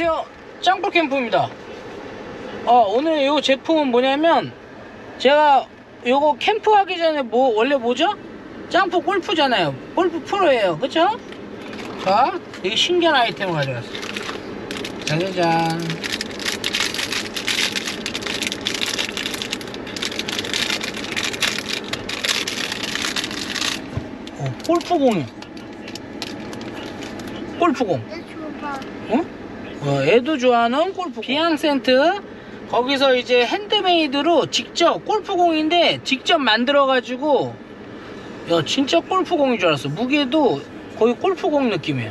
안녕하세요. 짱돌 캠프입니다. 어, 오늘 요 제품은 뭐냐면 제가 요거 캠프하기 전에 뭐 원래 뭐죠? 짱프 골프잖아요. 골프 프로예요. 그쵸? 자, 되게 신기한 아이템을 가져왔어요. 짜자잔. 어, 골프공이. 골프공. 어? 어, 애도 좋아하는 골프 비앙 센트. 거기서 이제 핸드메이드로 직접 골프공인데 직접 만들어 가지고 야 진짜 골프공인 줄 알았어. 무게도 거의 골프공 느낌이야.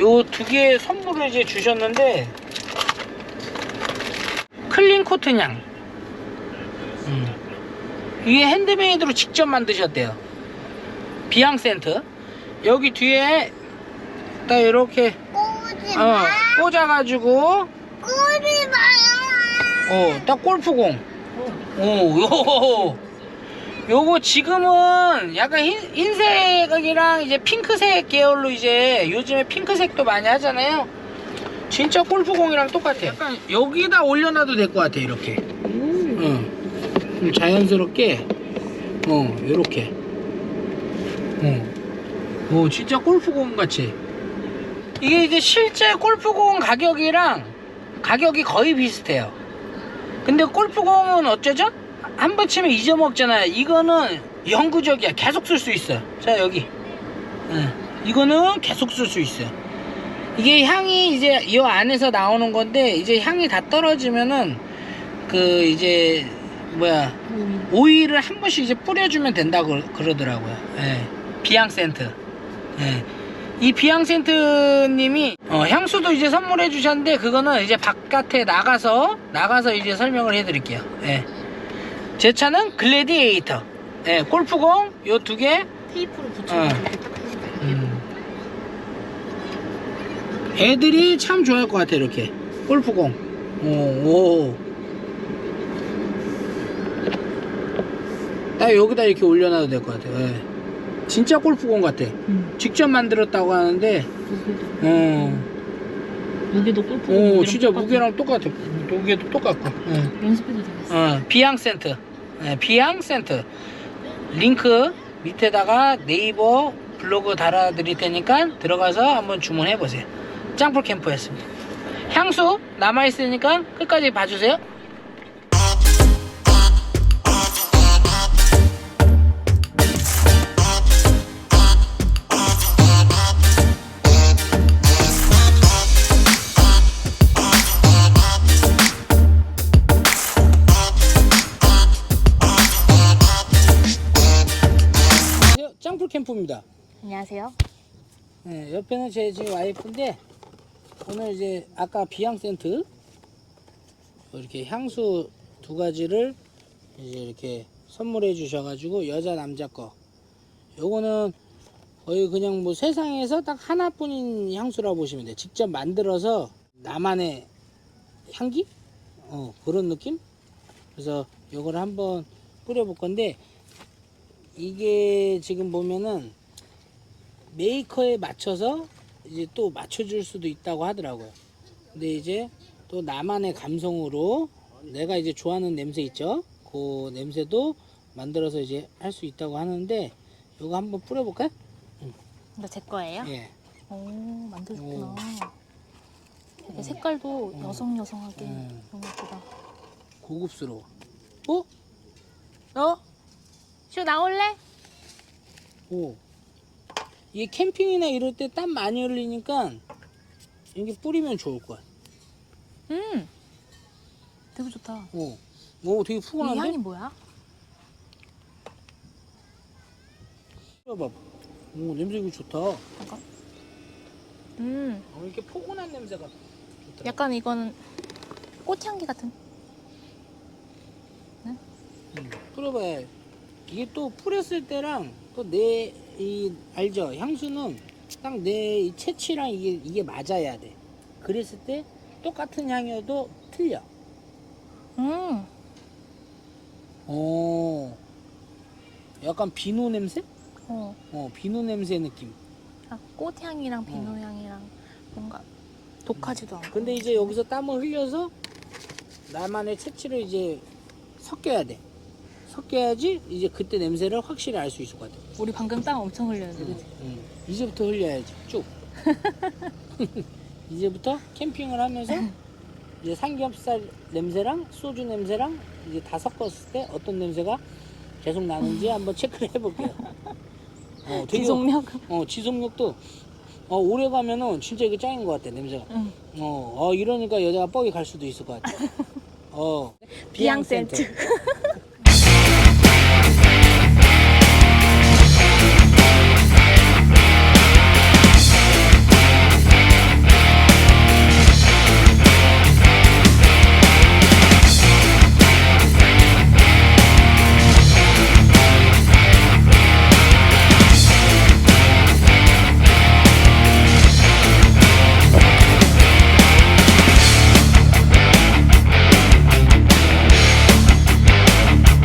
요 두 개 선물을 이제 주셨는데 클린 코트냥. 음. 이게 핸드메이드로 직접 만드셨대요. 비앙 센트. 여기 뒤에 딱 이렇게 꼬지 어, 마. 꽂아가지고, 꼬지 마. 어, 딱 골프공. 오, 요, 요거 지금은 약간 흰, 흰색이랑 이제 핑크색 계열로 이제 요즘에 핑크색도 많이 하잖아요. 진짜 골프공이랑 똑같아. 약간 여기다 올려놔도 될 것 같아, 이렇게. 어. 좀 자연스럽게, 어, 요렇게. 어. 오, 진짜 골프공 같이. 이게 이제 실제 골프공 가격이랑 가격이 거의 비슷해요. 근데 골프공은 어쩌죠? 한 번 치면 잊어먹잖아요. 이거는 영구적이야. 계속 쓸 수 있어요. 자, 여기. 예, 이거는 계속 쓸 수 있어요. 이게 향이 이제 이 안에서 나오는 건데, 이제 향이 다 떨어지면은, 그, 이제, 뭐야, 오일을 한 번씩 이제 뿌려주면 된다고 그러더라고요. 예. 비앙센트. 예. 이 비앙센트님이 어, 향수도 이제 선물해 주셨는데 그거는 이제 바깥에 나가서 나가서 이제 설명을 해드릴게요. 예. 제 차는 글래디에이터. 예, 골프공 요 두 개. 테이프로 붙여서 어. 음. 애들이 참 좋아할 것 같아 이렇게 골프공. 오, 오. 딱 여기다 이렇게 올려놔도 될 것 같아요. 예. 진짜 골프공 같아. 음. 직접 만들었다고 하는데, 무게도 어, 무게도 골프 오, 진짜 무게랑 똑같아. 무게도 똑같고. 예. 연습해도 되겠어. 어, 비앙 센트. 예, 비앙 센트. 링크 밑에다가 네이버 블로그 달아드릴 테니까 들어가서 한번 주문해 보세요. 짱풀 캠프였습니다. 향수 남아있으니까 끝까지 봐주세요. 짱풀 캠프입니다. 안녕하세요. 네, 옆에는 제 지금 와이프인데 오늘 이제 아까 비앙 센트 이렇게 향수 두 가지를 이제 이렇게 선물해 주셔가지고 여자 남자 거 요거는 거의 그냥 뭐 세상에서 딱 하나뿐인 향수라고 보시면 돼요. 직접 만들어서 나만의 향기? 어 그런 느낌? 그래서 요거를 한번 뿌려볼 건데 이게 지금 보면은 메이커에 맞춰서 이제 또 맞춰줄 수도 있다고 하더라고요. 근데 이제 또 나만의 감성으로 내가 이제 좋아하는 냄새 있죠? 그 냄새도 만들어서 이제 할 수 있다고 하는데 이거 한번 뿌려볼까요? 이거 제 거예요? 예. 오, 만드셨구나. 오. 되게 색깔도 어. 여성여성하게 음. 너무 예쁘다. 고급스러워. 어? 어? 슈 나올래? 오. 이게 캠핑이나 이럴 때 땀 많이 흘리니까 이게 뿌리면 좋을 거야. 음, 되게 좋다. 오. 오, 되게 이 푸근한데? 향이 뭐야? 봐봐. 오, 냄새 이거 좋다. 잠깐. 음, 어, 이렇게 포근한 냄새가 좋더라. 약간 이거는 꽃향기 같은. 음, 뿌려봐야 이게 또 뿌렸을 때랑 또 내 이 알죠? 향수는 딱 내 이 채취랑 이게 이게 맞아야 돼. 그랬을 때 똑같은 향이어도 틀려. 음, 어. 약간 비누 냄새? 어, 어 비누 냄새 느낌. 아, 꽃향이랑 비누향이랑 뭔가 독하지도 않고. 근데 이제 여기서 땀을 흘려서 나만의 채취를 이제 섞여야 돼. 섞여야지 이제 그때 냄새를 확실히 알 수 있을 것 같아. 우리 방금 땀 엄청 흘렸는데, 그치? 응. 이제부터 흘려야지 쭉. 이제부터 캠핑을 하면서 이제 삼겹살 냄새랑 소주 냄새랑 이제 다 섞었을 때 어떤 냄새가 계속 나는지 한번 체크를 해볼게요. 어, 되게- 지속력? 어, 지속력도 어, 오래 가면은 진짜 이게 짱인 것 같아 냄새가. 응. 어, 어 이러니까 여자가 뻑이 갈 수도 있을 것 같아. 어, 비앙 센트.